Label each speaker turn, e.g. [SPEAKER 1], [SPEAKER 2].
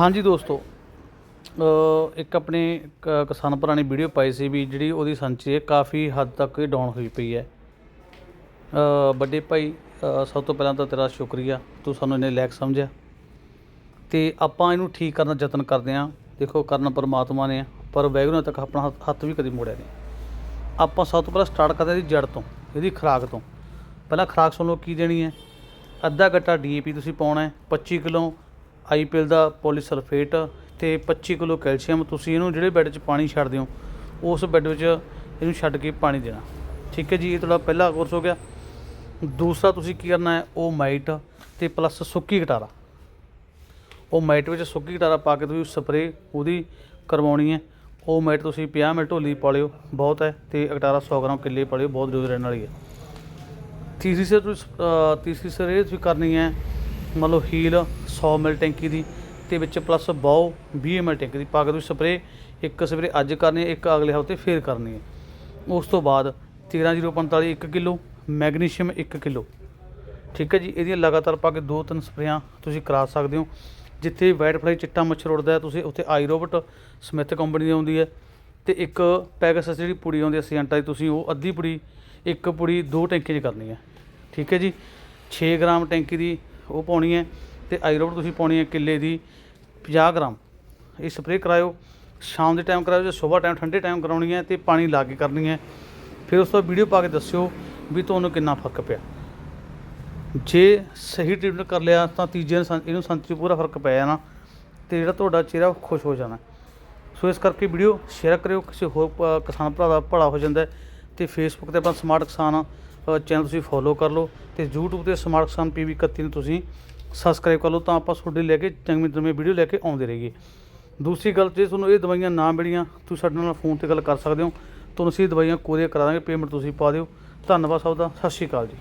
[SPEAKER 1] ਹਾਂਜੀ ਦੋਸਤੋ ਇੱਕ ਆਪਣੇ ਕ- ਕਿਸਾਨ ਭਰਾ ਨੇ ਵੀਡੀਓ ਪਾਈ ਸੀ ਵੀ ਜਿਹੜੀ ਉਹਦੀ ਸੰਚੀ ਹੈ ਕਾਫੀ ਹੱਦ ਤੱਕ ਡਾਊਨ ਹੋਈ ਪਈ ਹੈ। ਵੱਡੇ ਭਾਈ ਸਭ ਤੋਂ ਪਹਿਲਾਂ ਤਾਂ ਤੇਰਾ ਸ਼ੁਕਰੀਆ, ਤੂੰ ਸਾਨੂੰ ਇਹਨੇ ਲਾਇਕ ਸਮਝਿਆ। ਤੇ ਆਪਾਂ ਇਹਨੂੰ ਠੀਕ ਕਰਨ ਦਾ ਯਤਨ ਕਰਦੇ ਹਾਂ। ਦੇਖੋ, ਕਰਨ ਪਰਮਾਤਮਾ ਨੇ, ਪਰ ਵੈਗਰੂ ਨੇ ਤੱਕ ਆਪਣਾ ਹੱਥ- ਹੱਥ ਵੀ ਕਦੀ ਮੋੜਿਆ ਨਹੀਂ। ਆਪਾਂ ਸਭ ਤੋਂ ਪਹਿਲਾਂ ਸਟਾਰਟ ਕਰਦੇ ਹਾਂ ਇਹਦੀ ਜੜ ਤੋਂ, ਇਹਦੀ ਖੁਰਾਕ ਤੋਂ। ਪਹਿਲਾਂ ਖੁਰਾਕ ਸੁਣ ਲਓ ਕੀ ਦੇਣੀ ਹੈ। ਅੱਧਾ ਗੱਟਾ ਡੀਏਪੀ ਤੁਸੀਂ ਪਾਉਣਾ ਹੈ 25 ਕਿਲੋ ਆਈਪੀਐਲ ਦਾ ਪੋਲੀਸਲਫੇਟ ਤੇ 25 ਕਿਲੋ ਕੈਲਸ਼ੀਅਮ, ਤੁਸੀਂ ਇਹਨੂੰ ਜਿਹੜੇ ਬੈੱਡ 'ਚ ਪਾਣੀ ਛੱਡਦੇ ਹੋ, ਉਸ ਬੈੱਡ ਵਿੱਚ ਇਹਨੂੰ ਛੱਡ ਕੇ ਪਾਣੀ ਦੇਣਾ। ਠੀਕ ਹੈ ਜੀ, ਇਹ ਤੁਹਾਡਾ ਪਹਿਲਾ ਕੋਰਸ ਹੋ ਗਿਆ। ਦੂਸਰਾ ਤੁਸੀਂ ਕੀ ਕਰਨਾ ਹੈ, ਉਹ ਮਾਈਟ ਤੇ ਪਲੱਸ ਸੁੱਕੀ ਗਟਾਰਾ ਉਹ ਮਾਈਟ ਵਿੱਚ ਸੁੱਕੀ ਗਟਾਰਾ ਪਾ ਕੇ ਤੁਸੀਂ ਸਪਰੇ ਉਹਦੀ ਕਰਵਾਉਣੀ ਹੈ। ਉਹ ਮਾਈਟ ਤੁਸੀਂ 50 ਮਿੰਟ ਢੋਲੀ ਪਾ ਲਿਓ ਬਹੁਤ ਹੈ ਤੇ ਗਟਾਰਾ 100 ਗ੍ਰਾਮ ਕਿੱਲੇ ਪਾ ਲਿਓ ਬਹੁਤ ਜ਼ਰੂਰੀ ਰਹਿਣ ਵਾਲੀ ਹੈ। ਤੀਸਰੀ ਸੇ ਤੁਸੀਂ ਤੀਸਰੀ ਸਰੇ ਤੁਸੀਂ ਕਰਨੀ ਹੈ, ਮੰਨ ਲਓ ਹੀਲ 100 ਮਿਲ ਟੈਂਕੀ ਦੀ ਤੇ ਵਿੱਚ ਪਲੱਸ ਬਾਓ 20 ਮਿਲ ਟੈਂਕੀ ਦੀ ਪਾ ਕੇ ਤੁਸੀਂ ਸਪਰੇ ਇੱਕ ਸਪਰੇ ਅੱਜ ਕਰਨੀ ਹੈ, ਇੱਕ ਅਗਲੇ ਹਫ਼ਤੇ ਫੇਰ ਕਰਨੀ ਹੈ। ਉਸ ਤੋਂ ਬਾਅਦ 13045 1 ਕਿਲੋ, ਮੈਗਨੀਸ਼ੀਅਮ 1 ਕਿਲੋ। ਠੀਕ ਹੈ ਜੀ, ਇਹਦੀਆਂ ਲਗਾਤਾਰ ਪਾ ਕੇ ਦੋ ਤਿੰਨ ਸਪਰੇਆਂ ਤੁਸੀਂ ਕਰਾ ਸਕਦੇ ਹੋ। ਜਿੱਥੇ ਵਾਈਟ ਫਲਾਈ ਚਿੱਟਾ ਮੱਛਰ ਉੱਡਦਾ ਤੁਸੀਂ ਉੱਥੇ ਆਈ ਰੋਬਟ ਸਮਿਥ ਕੰਪਨੀ ਦੀ ਆਉਂਦੀ ਹੈ ਤੇ ਇੱਕ ਪੈਗਸਸ ਜਿਹੜੀ ਪੁੜੀ ਆਉਂਦੀ ਹੈ ਸੀਐਂਟਾ ਦੀ ਤੁਸੀਂ ਉਹ ਅੱਧੀ ਪੁੜੀ, ਇੱਕ ਪੁੜੀ ਦੋ ਟੈਂਕੀ 'ਚ ਕਰਨੀ ਹੈ। ਠੀਕ ਹੈ ਜੀ 6 ਗ੍ਰਾਮ ਟੈਂਕੀ ਦੀ ਉਹ ਪਾਉਣੀ ਹੈ। ਤੇ ਆਈ ਤੁਸੀਂ ਪਾਉਣੀ ਹੈ ਕਿੱਲੇ ਦੀ 50 ਗ੍ਰਾਮ। ਇਹ ਸਪਰੇਅ ਕਰਾਇਓ, ਸ਼ਾਮ ਦੇ ਟਾਈਮ ਕਰਾਇਓ ਜੇ ਸਵੇਰ ਟਾਈਮ ਠੰਡੇ ਟਾਈਮ ਕਰਾਉਣੀ ਹੈ ਤੇ ਪਾਣੀ ਲਾ ਕੇ ਕਰਨੀ ਹੈ। ਫਿਰ ਉਸ ਤੋਂ ਬਾਅਦ ਵੀਡੀਓ ਪਾ ਕੇ ਦੱਸਿਓ ਵੀ ਤੁਹਾਨੂੰ ਕਿੰਨਾ ਫ਼ਰਕ ਪਿਆ। ਜੇ ਸਹੀ ਟ੍ਰੀਟਮੈਂਟ ਕਰ ਲਿਆ ਤਾਂ ਤੀਜੇ ਨੂੰ ਸੰ- ਇਹਨੂੰ ਸੰਤਰੀ ਪੂਰਾ ਫ਼ਰਕ ਪੈ ਜਾਣਾ ਤੇ ਜਿਹੜਾ ਤੁਹਾਡਾ ਚਿਹਰਾ ਉਹ ਖੁਸ਼ ਹੋ ਜਾਣਾ। ਸੋ ਇਸ ਕਰਕੇ ਵੀਡੀਓ ਸ਼ੇਅਰ ਕਰਿਓ, ਕਿਸੇ ਹੋਰ ਕਿਸਾਨ ਭਰਾ ਦਾ ਭਲਾ ਹੋ ਜਾਂਦਾ ਹੈ ਤੇ ਫੇਸਬੁੱਕ ਤੇ ਆਪਣਾ ਸਮਾਰਟ ਕਿਸਾਨ ਚੈਨਲ ਤੁਸੀਂ ਫੋਲੋ ਕਰ ਲਓ ਤੇ YouTube ਤੇ ਸਮਾਰਟ ਕਿਸਾਨ ਪੀਵੀ 31 ਨੂੰ ਤੁਸੀਂ ਸਬਸਕ੍ਰਾਈਬ ਕਰ ਲਓ ਤਾਂ ਆਪਾਂ ਤੁਹਾਡੇ ਲੈ ਕੇ ਚੰਗੀ ਨਵੀਂ ਵੀਡੀਓ ਲੈ ਕੇ ਆਉਂਦੇ ਰਹੀਏ। ਦੂਸਰੀ ਗੱਲ ਜੇ ਤੁਹਾਨੂੰ ਇਹ ਦਵਾਈਆਂ ਨਾ ਮਿਲੀਆਂ, ਤੁਸੀਂ ਸਾਡੇ ਨਾਲ ਫੋਨ ਤੇ ਗੱਲ ਕਰ ਸਕਦੇ ਹੋ। ਤੁਹਾਨੂੰ ਅਸੀਂ ਦਵਾਈਆਂ ਕੋਰੀਅਰ ਕਰਾ ਦਾਂਗੇ ਪੇਮੈਂਟ ਤੁਸੀਂ ਪਾ ਦਿਓ। ਧੰਨਵਾਦ ਸਭ ਦਾ, ਸਤਿ ਸ਼੍ਰੀ ਅਕਾਲ ਜੀ।